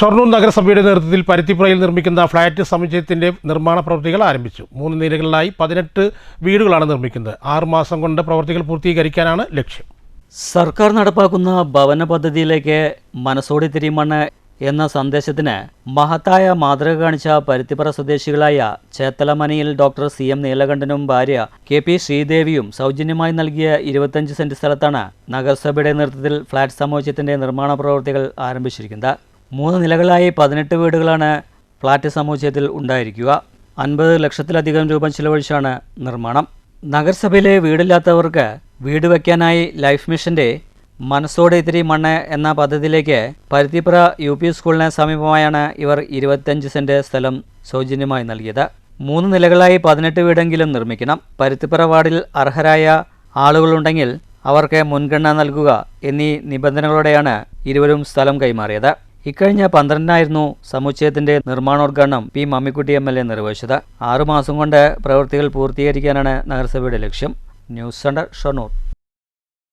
ഷൊർണൂർ നഗരസഭയുടെ നേതൃത്വത്തിൽ പരുത്തിപ്പുറയിൽ നിർമ്മിക്കുന്ന ഫ്ളാറ്റ് സമുച്ചയത്തിന്റെ നിർമ്മാണ പ്രവൃത്തികൾ ആരംഭിച്ചു. മൂന്ന് നിലകളിലായി പതിനെട്ട് വീടുകളാണ് നിർമ്മിക്കുന്നത്. ആറുമാസം കൊണ്ട് പ്രവൃത്തികൾ പൂർത്തീകരിക്കാനാണ് ലക്ഷ്യം. സർക്കാർ നടപ്പാക്കുന്ന ഭവന പദ്ധതിയിലേക്ക് മനസ്സോടി തിരിമണ്ണ് എന്ന സന്ദേശത്തിന് മഹത്തായ മാതൃക കാണിച്ച പരുത്തിപ്പുറ സ്വദേശികളായ ചേത്തലമനയിൽ ഡോക്ടർ സി എം നീലകണ്ഠനും ഭാര്യ കെ പി ശ്രീദേവിയും സൗജന്യമായി നൽകിയ ഇരുപത്തഞ്ച് സെന്റ് സ്ഥലത്താണ് നഗരസഭയുടെ നേതൃത്വത്തിൽ ഫ്ളാറ്റ് സമുച്ചയത്തിന്റെ നിർമ്മാണ പ്രവൃത്തികൾ ആരംഭിച്ചിരിക്കുന്നത്. മൂന്ന് നിലകളായി പതിനെട്ട് വീടുകളാണ് ഫ്ളാറ്റ് സമുച്ചയത്തിൽ ഉണ്ടായിരിക്കുക. അൻപത് ലക്ഷത്തിലധികം രൂപ ചിലവഴിച്ചാണ് നിർമ്മാണം. നഗരസഭയിലെ വീടില്ലാത്തവർക്ക് വീട് വയ്ക്കാനായി ലൈഫ് മിഷന്റെ മനസ്സോടെ ഇത്തിരി മണ്ണ് എന്ന പദ്ധതിയിലേക്ക് പരുത്തിപ്പുറ യു പി സ്കൂളിന് സമീപമായാണ് ഇവർ ഇരുപത്തഞ്ച് സെന്റ് സ്ഥലം സൗജന്യമായി നൽകിയത്. മൂന്ന് നിലകളായി പതിനെട്ട് വീടെങ്കിലും നിർമ്മിക്കണം. പരുത്തിപ്പുറ വാർഡിൽ അർഹരായ ആളുകളുണ്ടെങ്കിൽ അവർക്ക് മുൻഗണന നൽകുക എന്നീ നിബന്ധനകളോടെയാണ് ഇരുവരും സ്ഥലം കൈമാറിയത്. ഇക്കഴിഞ്ഞ പന്ത്രണ്ടിനായിരുന്നു സമുച്ചയത്തിന്റെ നിർമ്മാണോദ്ഘാടനം P Mammikutty M L A നിർവഹിച്ചത്. ആറുമാസം കൊണ്ട് പ്രവൃത്തികൾ പൂർത്തീകരിക്കാനാണ് നഗരസഭയുടെ ലക്ഷ്യം. News centre Shoranur.